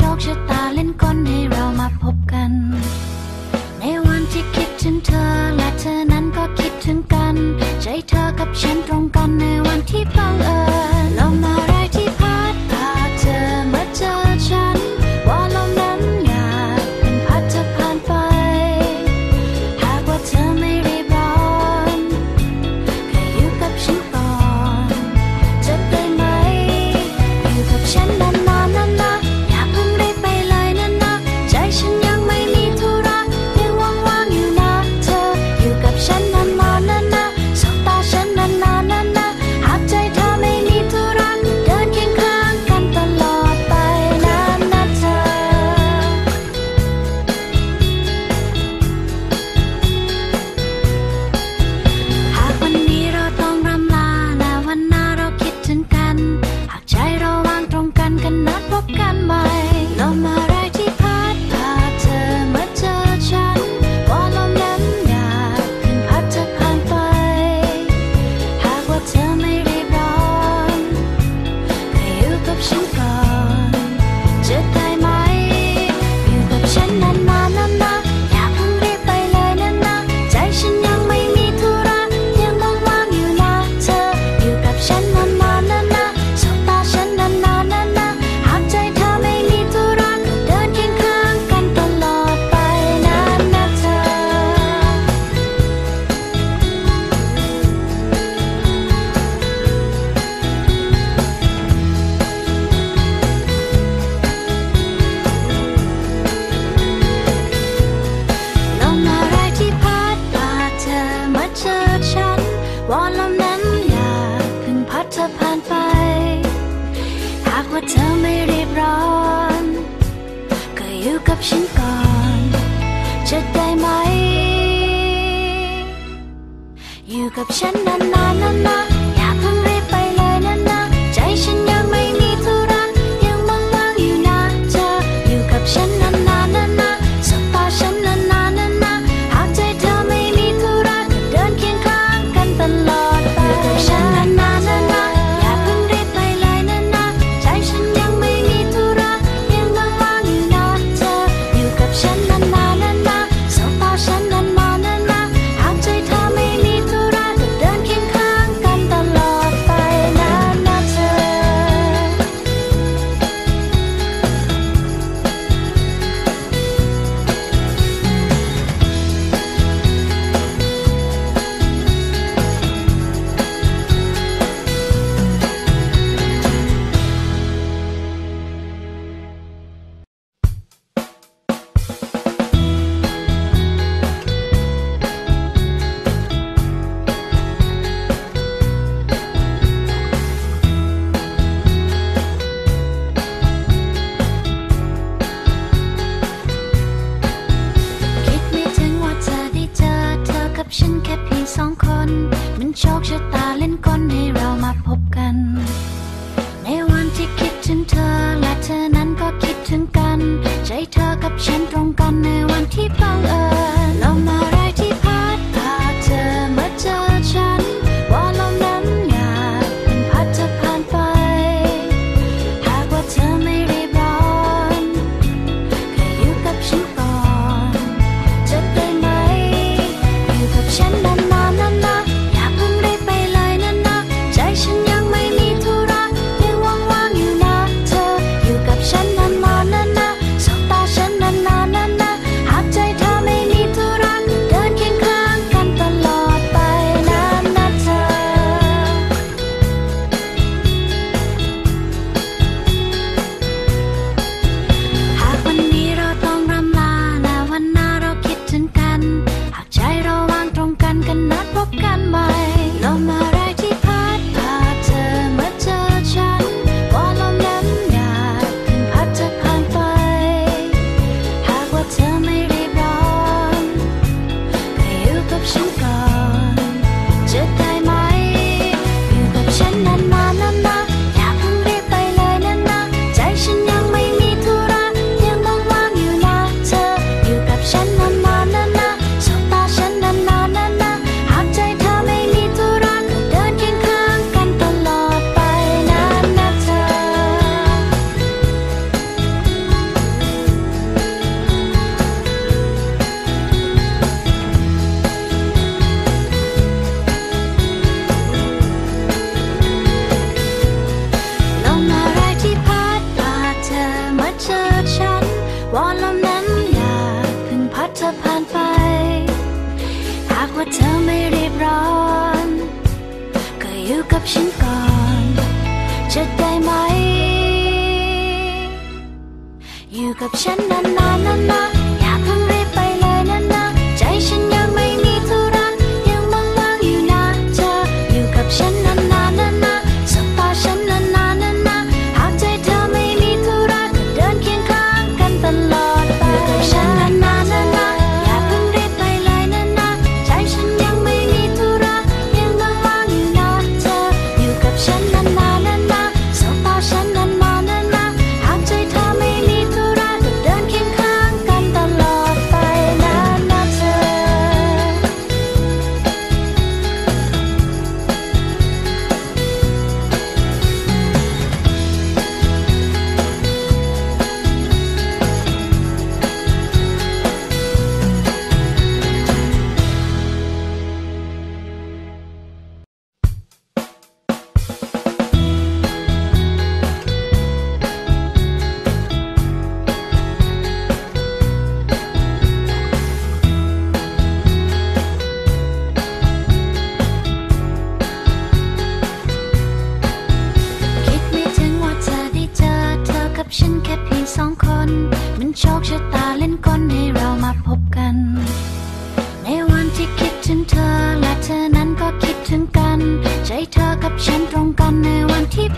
ชคชะตาเล่นก้นให้เรามาพบกัน ในวันที่คิดถึงเธอและเธอนั้นก็คิดถึงกัน ใจเธอกับฉันตรงกันในวัน ฉันกัน หากู่กับฉันก่อน จะได้ไหม อยู่กับฉันนานๆนานๆ ฉันแค่เพียงสองคน มันโชคชะตาเล่นกลให้เรามาพบกัน ในวันที่คิดถึงเธอและเธอนั้นก็คิดถึงกัน ใจเธอกับฉันตรงกันน หากใจเราวางตรงกันกันนัดพบกันใหม่ลมอะไรที่พัดพาเธอมาเจอฉันว่าลมนั้นหยาดขึ้พัดจะผ่านไป หากว่าเธอไม่รีบร้อนให้อยู่กับฉันับฉันก่อน จะได้ไหม อยู่กับฉันนานๆ ฉันแค่เพียงสองคน มันโชคชะตาเล่นกลให้เรามาพบกัน ในวันที่คิดถึงเธอและเธอนั้นก็คิดถึงกัน ใจเธอกับฉันตรงกันในวันที่